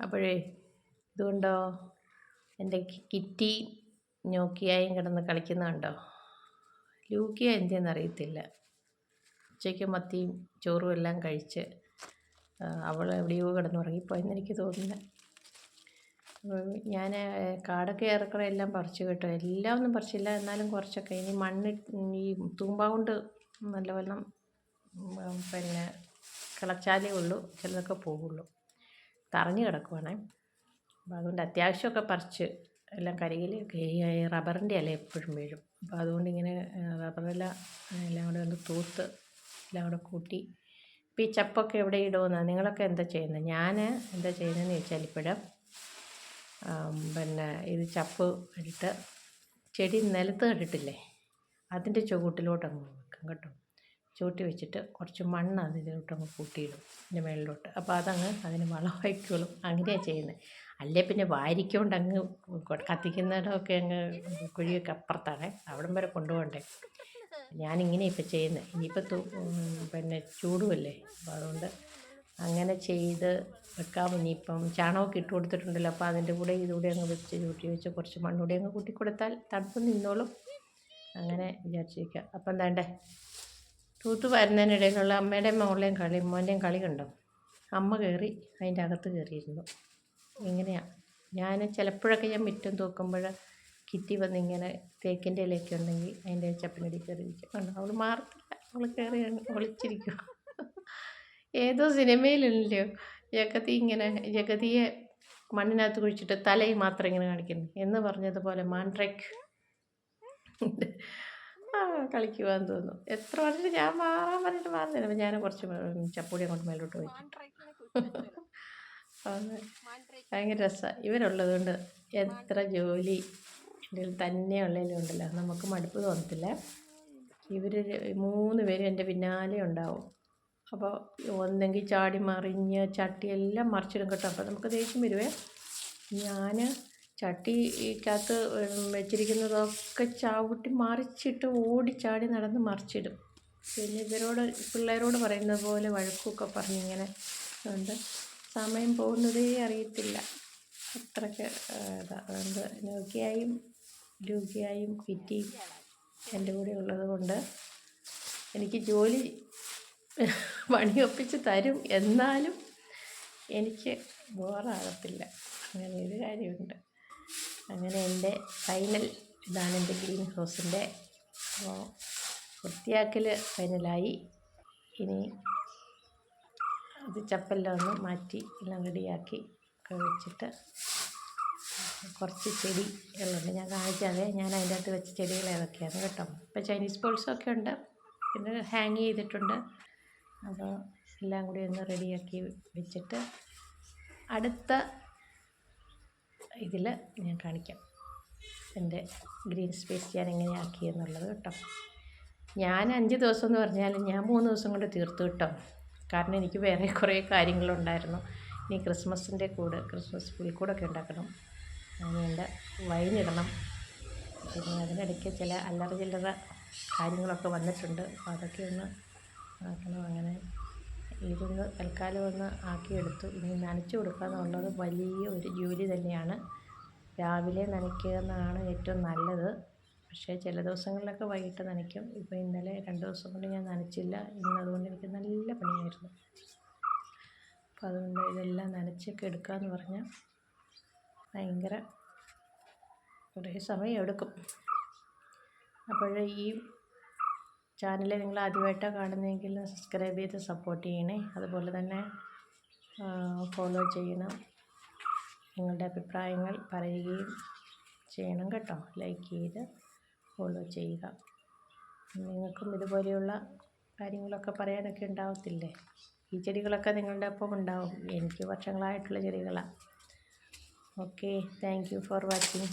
അപ്പോഴേ ഇതുകൊണ്ടോ? എന്റെ കിറ്റി നോക്കിയായും കിടന്ന് കളിക്കുന്നുണ്ടോ? ലൂക്കിയ എന്തെന്ന് അറിയത്തില്ല. ഉച്ചയ്ക്ക് മത്തിയും ചോറും എല്ലാം കഴിച്ച് അവൾ എവിടെയോ കിടന്നുറങ്ങിപ്പോയെന്ന് എനിക്ക് തോന്നുന്നത് ഞാൻ കാടൊക്കെ ഏറെക്കുറെ എല്ലാം പറിച്ചു കേട്ടോ. എല്ലാം ഒന്നും പറിച്ചില്ല. എന്നാലും കുറച്ചൊക്കെ. ഇനി മണ്ണ് ഈ തൂമ്പ കൊണ്ട് നല്ലവണ്ണം പിന്നെ കിളച്ചാലേ ഉള്ളൂ. ചിലതൊക്കെ പോകുള്ളൂ തറഞ്ഞു കിടക്കുവാണേ. അപ്പോൾ അതുകൊണ്ട് അത്യാവശ്യമൊക്കെ പറിച്ച് എല്ലാം കരികിൽ ഈ റബ്ബറിന്റെ അല്ലേ എപ്പോഴും വീഴും. അപ്പോൾ അതുകൊണ്ട് ഇങ്ങനെ റബ്ബറില എല്ലാം കൂടെ ഒന്ന് തൂത്ത് എല്ലാം കൂടെ കൂട്ടി. ഇപ്പോൾ ഈ ചപ്പൊക്കെ എവിടെ ഇടുമെന്നാണ് നിങ്ങളൊക്കെ എന്താ ചെയ്യുന്നത് ഞാൻ എന്താ ചെയ്യുന്നതെന്ന് ചോദിച്ചാൽ ഇപ്പോഴും പിന്നെ ഇത് ചപ്പ് ഇട്ട് ചെടി നിലത്ത് കണ്ടിട്ടില്ലേ? അതിന്റെ ചുവട്ടിലോട്ട് അങ്ങ് വെക്കും കേട്ടോ. ചൂട്ടി വെച്ചിട്ട് കുറച്ച് മണ്ണ് അതിലോട്ട് അങ്ങ് കൂട്ടിയിടും അതിന്റെ മുകളിലോട്ട് അപ്പോൾ അതങ്ങ് അതിന് വളമായിക്കോളും അങ്ങനെയാണ് ചെയ്യുന്നത് അല്ലേ പിന്നെ വാരിക്കൊണ്ട് അങ്ങ് കത്തിക്കുന്നിടമൊക്കെ അങ്ങ് കുഴിയൊക്കെ അപ്പുറത്താണ്. അവിടം വരെ കൊണ്ടുപോകണ്ടേ. ഞാനിങ്ങനെ ഇപ്പം ചെയ്യുന്നത് ഇനിയിപ്പോൾ പിന്നെ ചൂടുമല്ലേ അപ്പോൾ അതുകൊണ്ട് അങ്ങനെ ചെയ്ത് വെക്കാം. ഇനിയിപ്പം ചാണകമൊക്കെ ഇട്ട് കൊടുത്തിട്ടുണ്ടല്ലോ. അപ്പോൾ അതിന്റെ കൂടെ ഇതുകൂടെ അങ്ങ് വെച്ച് ചൂട്ടി വെച്ച് കുറച്ച് മണ്ണൂടെ അങ്ങ് കൂട്ടി കൊടുത്താൽ തണുപ്പ് നിന്നോളും. അങ്ങനെ വിചാരിച്ചിരിക്കുക അപ്പം എന്താണ്ടേ തൂത്ത് വരുന്നതിനിടയിലുള്ള അമ്മയുടെയും മോളുടെയും കളി മോന്റെയും കളി കണ്ടോ? അമ്മ കയറി അതിന്റെ അകത്ത് കയറിയിരുന്നു ഇങ്ങനെയാണ് ഞാൻ ചിലപ്പോഴൊക്കെ ഞാൻ മുറ്റം തൂക്കുമ്പോൾ കിറ്റി വന്നിങ്ങനെ തേക്കിന്റെ ഇലയൊക്കെ ഉണ്ടെങ്കിൽ അതിന്റെ ചപ്പിനടി കയറി ഇരിക്കും കണ്ടോ? അവൾ മാറത്തില്ല. അവൾ കയറി ഒളിച്ചിരിക്കും. ഏതോ സിനിമയിലല്ലോ ജഗതി ഇങ്ങനെ ജഗതിയെ മണ്ണിനകത്ത് കുഴിച്ചിട്ട് തലയിൽ മാത്രം ഇങ്ങനെ കാണിക്കുന്നു. എന്ന് പറഞ്ഞതുപോലെ മാൻട്രയ്ക്ക് കളിക്കുവാന്ന് തോന്നുന്നു എത്ര പറഞ്ഞിട്ട് ഞാൻ മാറാൻ പറഞ്ഞിട്ട് മാറുന്നില്ല. അപ്പം ഞാൻ കുറച്ച് ചപ്പൂടി അങ്ങോട്ട് മേലോട്ട് പോയി. ഭയങ്കര രസമാണ് ഇവരുള്ളത് കൊണ്ട് എത്ര ജോലി എന്റെ തന്നെ ഉള്ളതിലുണ്ടല്ലോ നമുക്ക് മടുപ്പ് തോന്നത്തില്ല. ഇവർ മൂന്ന് പേരും എന്റെ പിന്നാലെ ഉണ്ടാവും. അപ്പോൾ ഒന്നെങ്കിൽ ചാടി മറിഞ്ഞ് ചട്ടിയെല്ലാം മറിച്ചിടും കേട്ടോ. അപ്പോൾ നമുക്ക് ദേഷ്യം വരുവേ? ഞാൻ ചട്ടിക്കകത്ത് വെച്ചിരിക്കുന്നതൊക്കെ ചവിട്ടി മറിച്ചിട്ട് ഓടിച്ചാടി നടന്ന് മറിച്ചിടും. പിന്നെ ഇവരോട് പിള്ളേരോട് പറയുന്നത് പോലെ വഴക്കൊക്കെ പറഞ്ഞിങ്ങനെ അതുകൊണ്ട് സമയം പോകുന്നതേ അറിയത്തില്ല. അത്രയ്ക്ക് ഇതാ അതുകൊണ്ട് നോക്കിയായും ലൂക്കിയായും കിറ്റിയും എന്റെ കൂടെ ഉള്ളത് കൊണ്ട് എനിക്ക് ജോലി പണിയൊപ്പിച്ച് തരും. എന്നാലും എനിക്ക് ബോറാകത്തില്ല. അങ്ങനെ ഒരു കാര്യമുണ്ട്. അങ്ങനെ എന്റെ ഫൈനൽ ഇതാണ് എന്റെ ഗ്രീൻ ഹൗസിന്റെ അപ്പോൾ വൃത്തിയാക്കൽ ഫൈനലായി ഇനി അത് ചപ്പെല്ലാം മാറ്റി എല്ലാം റെഡിയാക്കി ഒക്കെ വെച്ചിട്ട് കുറച്ച് ചെടി ഉള്ളത് ഞാൻ കാണിച്ചാതെ ഞാൻ അതിന്റെ അകത്ത് വെച്ച ചെടികൾ ഏതൊക്കെയാണ് കേട്ടോ. ഇപ്പോൾ ചൈനീസ് ബോൾസൊക്കെ ഉണ്ട്. പിന്നെ ഹാങ് ചെയ്തിട്ടുണ്ട്. അപ്പോൾ എല്ലാം കൂടി ഒന്ന് റെഡിയാക്കി വെച്ചിട്ട് അടുത്ത ഇതിൽ ഞാൻ കാണിക്കാം. എന്റെ ഗ്രീൻ സ്പേസ് ഞാൻ എങ്ങനെ ആക്കിയെന്നുള്ളത് കേട്ടോ. ഞാൻ അഞ്ച് ദിവസം എന്ന് പറഞ്ഞാൽ ഞാൻ മൂന്ന് ദിവസം കൊണ്ട് തീർത്തു കേട്ടോ. കാരണം എനിക്ക് വേറെ കുറേ കാര്യങ്ങളുണ്ടായിരുന്നു. ഇനി ക്രിസ്മസിന്റെ കൂടെ ക്രിസ്മസ് പുൽക്കൂടൊക്കെ ഉണ്ടാക്കണം. അതിനുണ്ട് വൈനിടണം പിന്നെ അതിനിടയ്ക്ക് ചില അല്ലറ ചില്ലറ കാര്യങ്ങളൊക്കെ വന്നിട്ടുണ്ട്. അപ്പോൾ അതൊക്കെ ഒന്ന് ആക്കണം അങ്ങനെ. ഇതൊന്ന് തൽക്കാലം ഒന്ന് ആക്കിയെടുത്തു. ഇനി നനച്ചു കൊടുക്കുക എന്നുള്ളത് വലിയ ഒരു ജോലി തന്നെയാണ്. രാവിലെ നനയ്ക്കുക എന്നാണ് ഏറ്റവും നല്ലത്. പക്ഷേ ചില ദിവസങ്ങളിലൊക്കെ വൈകിട്ട് നനയ്ക്കും. ഇപ്പോൾ ഇന്നലെ രണ്ട് ദിവസം കൊണ്ട് ഞാൻ നനച്ചില്ല. ഇന്ന് അതുകൊണ്ട് എനിക്ക് നല്ല പണിയായിരുന്നു. അപ്പോൾ അതുകൊണ്ട് ഇതെല്ലാം നനച്ചൊക്കെ എടുക്കുക എന്ന് പറഞ്ഞാൽ ഭയങ്കര കുറേ സമയം എടുക്കും. അപ്പോൾ ഈ ചാനൽ നിങ്ങൾ ആദ്യമായിട്ടാണ് കാണുന്നതെങ്കിൽ സബ്സ്ക്രൈബ് ചെയ്ത് സപ്പോർട്ട് ചെയ്യണേ. അതുപോലെ തന്നെ ഫോളോ ചെയ്യണം. നിങ്ങളുടെ അഭിപ്രായങ്ങൾ പറയുകയും ചെയ്യണം കേട്ടോ. ലൈക്ക് ചെയ്ത് ഫോളോ ചെയ്യുക. നിങ്ങൾക്കും ഇതുപോലെയുള്ള കാര്യങ്ങളൊക്കെ പറയാനൊക്കെ ഉണ്ടാവത്തില്ലേ? ഈ ചെടികളൊക്കെ നിങ്ങളുടെ ഒപ്പം ഉണ്ടാവും. എനിക്ക് വർഷങ്ങളായിട്ടുള്ള ചെടികളാണ് okay thank you for watching